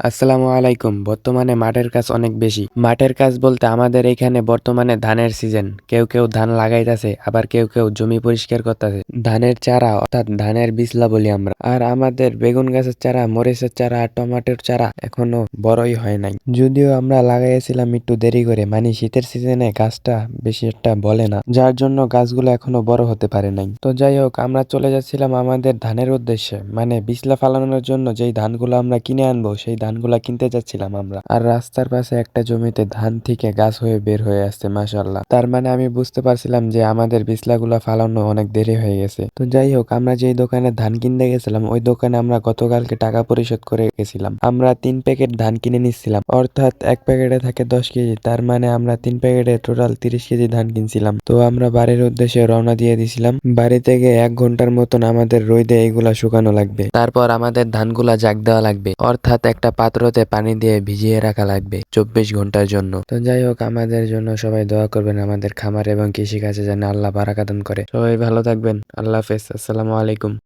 আসসালামু আলাইকুম। বর্তমানে মাঠের কাজ অনেক বেশি। মাঠের কাজ বলতে আমাদের এখানে বর্তমানে ধানের সিজন। কেউ কেউ ধান লাগাইতাছে, আবার কেউ কেউ জমি পরিষ্কার করতেছে। ধানের চারা, অর্থাৎ ধানের বিছলা বলি আমরা। আর আমাদের বেগুন গাছের চারা, মরিচের চারা আর টমেটোর চারা এখনও বড়ই হয় নাই। যদিও আমরা লাগাইছিলাম একটু দেরি করে মানে শীতের সিজনে গাছটা বেশি একটা বলে না। যার জন্য গাছগুলো এখনও বড় হতে পারে নাই। তো যাই হোক, আমরা চলে যাচ্ছিলাম আমাদের ধানের উদ্দেশ্যে। মানে বিছলা ফালানোর জন্য যেই ধানগুলো আমরা কিনে আনব, সেই ধানগুলা কিনতে যাচ্ছিলাম আমরা। আর রাস্তার পাশে একটা জমিতে ধান থেকে গাছ হয়ে বের হয়ে আসছে মাসাল্লাহ তার মানে আমি বুঝতে পারছিলাম যে আমাদের বিছলাগুলা ফালানো অনেক দেরি হয়ে গেছে। তো যাই হোক, আমরা যেই দোকানে ধান কিনতে গেছিলাম, ওই দোকানে আমরা গতকালকে টাকা পরিশোধ করে গেছিলাম। আমরা তিন প্যাকেট ধান কিনে নিচ্ছিলাম, অর্থাৎ এক প্যাকেটে থাকে দশ কেজি, তার মানে আমরা তিন প্যাকেটে টোটাল তিরিশ কেজি ধান কিনছিলাম। তো আমরা বাড়ির উদ্দেশ্যে রওনা দিয়ে দিছিলাম। বাড়ি থেকে এক ঘণ্টার মতন আমাদের রোদে এগুলা শুকানো লাগবে। তারপর আমাদের ধানগুলা জাগ দেওয়া লাগবে, অর্থাৎ একটা পাত্রতে পানি দিয়ে ভিজিয়ে রাখা লাগবে চব্বিশ ঘণ্টার জন্য। তো যাই হোক, আমাদের জন্য সবাই দোয়া করবেন আমাদের খামার এবং কৃষিকাজে যেন আল্লাহ বারাকাদন করে। সবাই ভালো থাকবেন। আল্লাহ হাফেজ। আসসালামু আলাইকুম।